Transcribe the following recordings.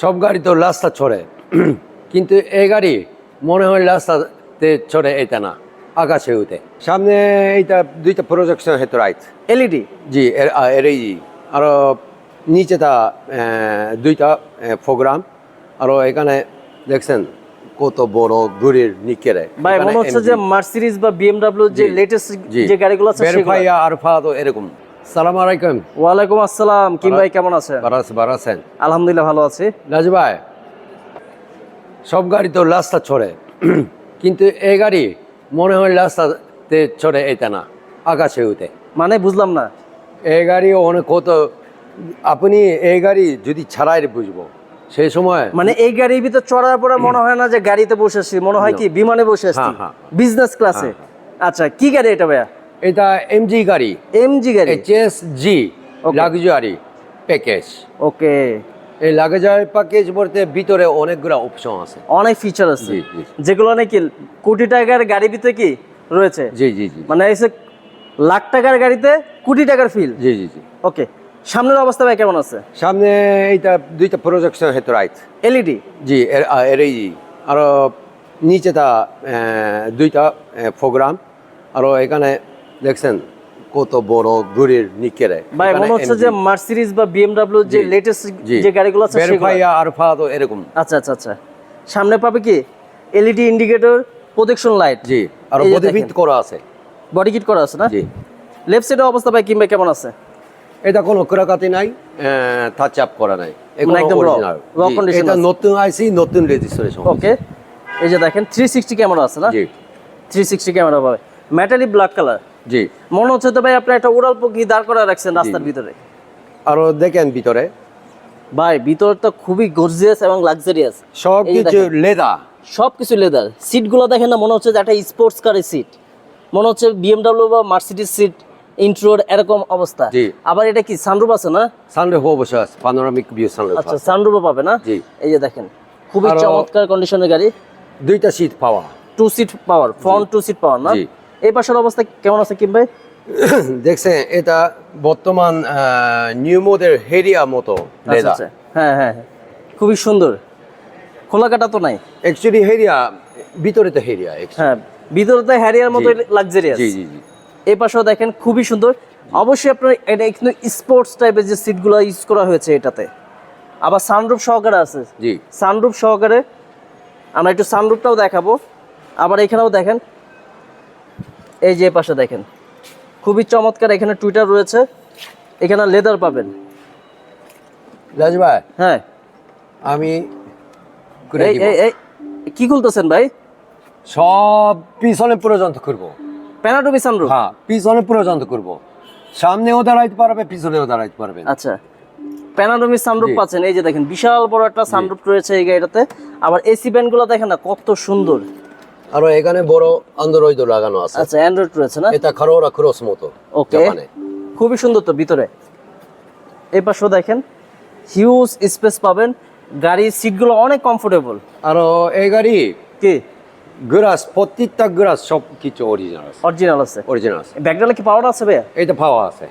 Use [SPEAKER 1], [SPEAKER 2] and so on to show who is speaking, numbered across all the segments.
[SPEAKER 1] সব গাড়ি তো রাস্তা ছড়ে। কিন্তু এই গাড়ি মনে হয় রাস্তাতে ছড়ে এটা না আকাশে উঠে। সামনে এইটা দুইটা প্রজেকশন হেডলাইট
[SPEAKER 2] এলইডি
[SPEAKER 1] জি এই আরও নিচেটা দুইটা প্রোগ্রাম আরও এখানে দেখছেন কত বড় ঘুরির নিকেরে।
[SPEAKER 2] ভাই মনে হচ্ছে যে মার্সিডিজ বা বিএমডব্লিউ যে লেটেস্ট যে গাড়িগুলো আছে সেগুলো।
[SPEAKER 1] আরফা তো এরকম। সালাম আলাইকুম।
[SPEAKER 2] ওয়ালাইকুম আসসালাম। কিম ভাই কেমন আছেন?
[SPEAKER 1] বারাস বারাসেন
[SPEAKER 2] আলহামদুলিল্লাহ ভালো আছি।
[SPEAKER 1] রাজু ভাই সব গাড়ি তো রাস্তা ছড়ে। কিন্তু এই গাড়ি মনে হয় রাস্তাতে ছড়ে এটা না আকাশে উঠে।
[SPEAKER 2] মানে বুঝলাম না।
[SPEAKER 1] এই গাড়ি অনেক কত আপনি এই গাড়ি যদি ছাড়াই বুঝব সেই সময়
[SPEAKER 2] মানে এই গাড়ির ভিতর চড়ার পরে মনে হয় না যে গাড়িতে বসে আসছি মনে হয় কি বিমানে বসে আসছি। বিজনেস ক্লাসে আচ্ছা কি গাড়ি এটা ভাইয়া?
[SPEAKER 1] এটা এমজি গাড়ি।
[SPEAKER 2] এমজি গাড়ি?
[SPEAKER 1] এইচএস জি. লাক্সারি প্যাকেজ
[SPEAKER 2] ওকে
[SPEAKER 1] এই লাক্সারি প্যাকেজ বলতে ভিতরে অনেকগুলো অপশন আছে।
[SPEAKER 2] অনেক ফিচার আছে। যেগুলো নাকি কোটি টাকার গাড়ির ভিতরে কি রয়েছে?
[SPEAKER 1] জি জি জি।
[SPEAKER 2] মানে এসে লাখ টাকার গাড়িতে কোটি টাকার ফিল
[SPEAKER 1] জি জি জি।
[SPEAKER 2] ওকে সামনের অবস্থা ভাই কেমন আছে?
[SPEAKER 1] সামনে এইটা দুইটা প্রজেকশন রাইট
[SPEAKER 2] এলইডি
[SPEAKER 1] জি এই আরও নিচেটা দুইটা প্রোগ্রাম আরও এখানে দেখছেন? কত বড় ঘুরির নিকেরে।
[SPEAKER 2] ভাই মনে হচ্ছে যে মার্সিডিজ বা বিএমডব্লিউ যে লেটেস্ট যে গাড়িগুলো আছে সেগুলো।
[SPEAKER 1] আরফা তো এরকম।
[SPEAKER 2] আচ্ছা আচ্ছা আচ্ছা। সামনে পাবে কি? এলইডি ইন্ডিকেটর প্রোটেকশন লাইট
[SPEAKER 1] জি আর বডিফিট
[SPEAKER 2] দেখেন।
[SPEAKER 1] করা আছে।
[SPEAKER 2] বডি কিট করা আছে না?
[SPEAKER 1] জি।
[SPEAKER 2] লেফট সাইডের অবস্থা ভাই কিংবা কেমন আছে?
[SPEAKER 1] এটা কোনো ক্রাকাতি নাই টাচ আপ করা নাই। এগুলো
[SPEAKER 2] মানে একদম raw
[SPEAKER 1] জি,
[SPEAKER 2] condition
[SPEAKER 1] এটা নতুন আইসি নতুন রেজিস্ট্রেশন
[SPEAKER 2] ওকে এই যে দেখেন থ্রি সিক্সটি ক্যামেরা আছে না?
[SPEAKER 1] জি।
[SPEAKER 2] থ্রি সিক্সটি ক্যামেরা পাবে। মেটালি ব্ল্যাক কালার
[SPEAKER 1] জি।
[SPEAKER 2] মনে হচ্ছে তো ভাই আপনি একটা উড়াল পক্ষী দাঁড় করে রাখছেন রাস্তার ভিতরে।
[SPEAKER 1] আরও দেখেন ভিতরে।
[SPEAKER 2] ভাই ভিতরটা খুবই গর্জিয়াস এবং লাক্সারিয়াস
[SPEAKER 1] সব কিছু লেদা
[SPEAKER 2] সব কিছু লেদার সিটগুলো দেখেন না মনে হচ্ছে যে একটা স্পোর্টস কারের সিট মনে হচ্ছে বিএমডব্লিউ বা মার্সিডিজ সিট ইন্ট্রোর এরকম অবস্থা। আবার এটা কি সানরুফ আছে না?
[SPEAKER 1] সানরুফ অবশ্য আছে পানোরামিক ভিউ সানরুফ
[SPEAKER 2] আচ্ছা সানরুফও পাবে না?
[SPEAKER 1] জি।
[SPEAKER 2] এই যে দেখেন খুবই চমৎকার কন্ডিশনের গাড়ি।
[SPEAKER 1] দুইটা সিট পাওয়া।
[SPEAKER 2] Two seat power front two seat power না?
[SPEAKER 1] জি।
[SPEAKER 2] এই পাশের অবস্থা কেমন আছে কিম ভাই?
[SPEAKER 1] দেখছেন এটা বর্তমান নিউ মোডের হেরিয়া মতো
[SPEAKER 2] আচ্ছা আচ্ছা। হ্যাঁ হ্যাঁ হ্যাঁ। খুবই সুন্দর। খোলা কাটা তো নাই।
[SPEAKER 1] অ্যাকচুয়ালি হেরিয়া ভিতরে তো হেরিয়া
[SPEAKER 2] হ্যাঁ ভিতরে তো হ্যারিয়ার মতো। লাক্সারিয়াস
[SPEAKER 1] জি জি জি।
[SPEAKER 2] এই পাশেও দেখেন খুবই সুন্দর। অবশ্যই আপনার এটা কিন্তু স্পোর্টস টাইপের যে সিটগুলো ইউজ করা হয়েছে এটাতে। আবার সানরুফ সহকারে আছে।
[SPEAKER 1] জি।
[SPEAKER 2] সানরুফ সহকারে আমরা একটু সানরুফটাও দেখাবো। আবার এখানেও দেখেন এই যে পাশে দেখেন খুবই চমৎকার এখানে টুইটার রয়েছে এখানে লেদার পাবেন।
[SPEAKER 1] রাজ ভাই
[SPEAKER 2] হ্যাঁ।
[SPEAKER 1] আমি করে
[SPEAKER 2] এই
[SPEAKER 1] দিব।
[SPEAKER 2] এই এই কি খুলতেছেন ভাই?
[SPEAKER 1] সব পিছনে পর্যন্ত করব
[SPEAKER 2] প্যানাডোবি সানরুফ
[SPEAKER 1] হ্যাঁ পিছনে পর্যন্ত করব সামনেও দাঁড়াইতে পারবে পিছনেও দাঁড়াইতে পারবে।
[SPEAKER 2] আচ্ছা। প্যানাডোমি সানরুফ
[SPEAKER 1] জি।
[SPEAKER 2] পাচ্ছেন? এই যে দেখেন বিশাল বড় একটা সানরুফ রয়েছে এই গাড়িটাতে। আবার এসি ব্যান্ডগুলো দেখেন না কত সুন্দর।
[SPEAKER 1] আর এখানে বড় অ্যান্ড্রয়েড লাগানো আছে।
[SPEAKER 2] আচ্ছা অ্যান্ড্রয়েড রয়েছে না?
[SPEAKER 1] এটা খারোরা ক্রস মতো
[SPEAKER 2] ওকে খুবই সুন্দর তো ভিতরে। এই পাশেও দেখেন হিউজ স্পেস পাবেন। গাড়ির সিটগুলো অনেক কমফোর্টেবল
[SPEAKER 1] আর এই গাড়ি?
[SPEAKER 2] কি?
[SPEAKER 1] গ্রাস প্রত্যেকটা গ্রাস সব কিছু অরিজিনাল আছে।
[SPEAKER 2] অরিজিনাল আছে।
[SPEAKER 1] অরিজিনাল আছে।
[SPEAKER 2] ব্যাকডালে কি পাওয়ার আছে ভাইয়া?
[SPEAKER 1] এটা পাওয়া আছে।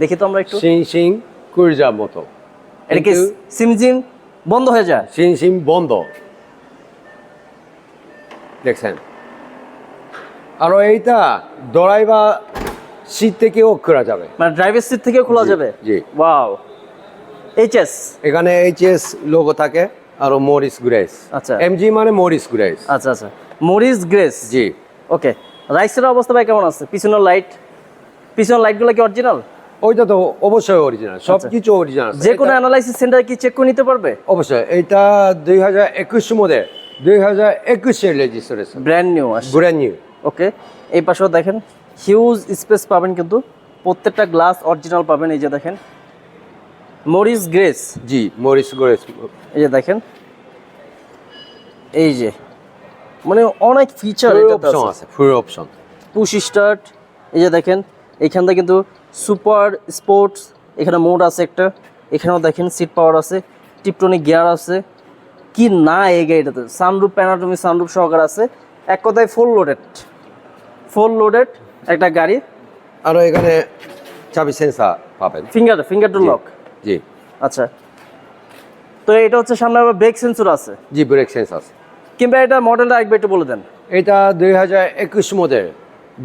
[SPEAKER 2] দেখি তো আমরা একটু।
[SPEAKER 1] সিং সিং কুরজা মতো।
[SPEAKER 2] এটা কি সিমজিম বন্ধ হয়ে যায়?
[SPEAKER 1] সিং সিং বন্ধ। আর এইটা দড়াইবা সিট থেকেও খোলা যাবে।
[SPEAKER 2] মানে ড্রাইভার সিট থেকেও খোলা যাবে?
[SPEAKER 1] জি।
[SPEAKER 2] ওয়াও এইচএস
[SPEAKER 1] এখানে এইচএস লোগো থাকে আর মরিস গ্রেস
[SPEAKER 2] আচ্ছা।
[SPEAKER 1] এমজি মানে মরিস গ্রেস
[SPEAKER 2] আচ্ছা আচ্ছা। মরিস গ্রেস
[SPEAKER 1] জি।
[SPEAKER 2] ওকে রাইসের অবস্থা ভাই কেমন আছে? পিছনের লাইট পিছনের লাইটগুলো কি অরিজিনাল
[SPEAKER 1] ওইটা তো অবশ্যই অরিজিনাল সব কিছু অরিজিনাল
[SPEAKER 2] যে কোনো অ্যানালাইসিস সেন্টার কি চেক করে নিতে পারবে?
[SPEAKER 1] অবশ্যই এটা দুই হাজার একুশ মধ্যে দুই হাজার একুশের registration
[SPEAKER 2] brand new
[SPEAKER 1] brand new
[SPEAKER 2] okay এই পাশেও দেখেন হিউজ স্পেস পাবেন কিন্তু প্রত্যেকটা গ্লাস অরিজিনাল পাবেন এই যে দেখেন। মরিস গ্রেস
[SPEAKER 1] জি মরিস গ্রেস
[SPEAKER 2] এই যে দেখেন এই যে মানে অনেক ফিচার
[SPEAKER 1] অপশন
[SPEAKER 2] আছে।
[SPEAKER 1] আছে ফুল অপশন
[SPEAKER 2] পুশ স্টার্ট এই যে দেখেন এখানটা কিন্তু সুপার স্পোর্টস এখানে মোড আছে একটা এখানেও দেখেন সিট পাওয়ার আছে টিপটনিক গিয়ার আছে। কি না এই গাড়িটাতে সানরুফ প্যানাটমি সানরুফ সহকার আছে। এক কথায় ফুল লোডেড ফুল লোডেড একটা গাড়ি।
[SPEAKER 1] আর এখানে চাবি সেন্সার পাবেন।
[SPEAKER 2] ফিঙ্গার ফিঙ্গার টু লক
[SPEAKER 1] জি
[SPEAKER 2] আচ্ছা। তো এটা হচ্ছে সামনে আবার ব্রেক সেন্সর আছে।
[SPEAKER 1] জি ব্রেক সেন্সর আছে।
[SPEAKER 2] কিংবা এটা মডেলটা একবার একটু বলে দেন।
[SPEAKER 1] এটা দুই হাজার একুশ মডেল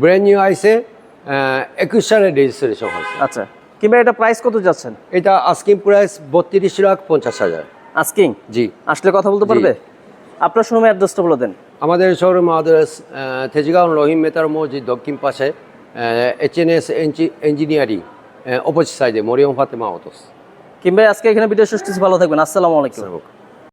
[SPEAKER 1] ব্র্যান্ড নিউ আইসে একুশ সালে রেজিস্ট্রেশন হয়েছে।
[SPEAKER 2] আচ্ছা। কিংবা এটা প্রাইস কত যাচ্ছেন?
[SPEAKER 1] এটা আস্কিং প্রাইস বত্রিশ লাখ পঞ্চাশ হাজার।
[SPEAKER 2] আস্কিং
[SPEAKER 1] জি।
[SPEAKER 2] আসলে কথা বলতে পারবে? আপনার শোরুমের অ্যাড্রেসটা বলে দেন।
[SPEAKER 1] আমাদের showroom address Tejgaon Rahim metal Masjid দক্ষিণ পাশে H N S engineering opposite সাইডে মরিয়ম ফাতেমা অটোস
[SPEAKER 2] কিংবা আজকে এখানে ভিডিও সৃষ্টি ভালো থাকবেন। আসসালামু আলাইকুম।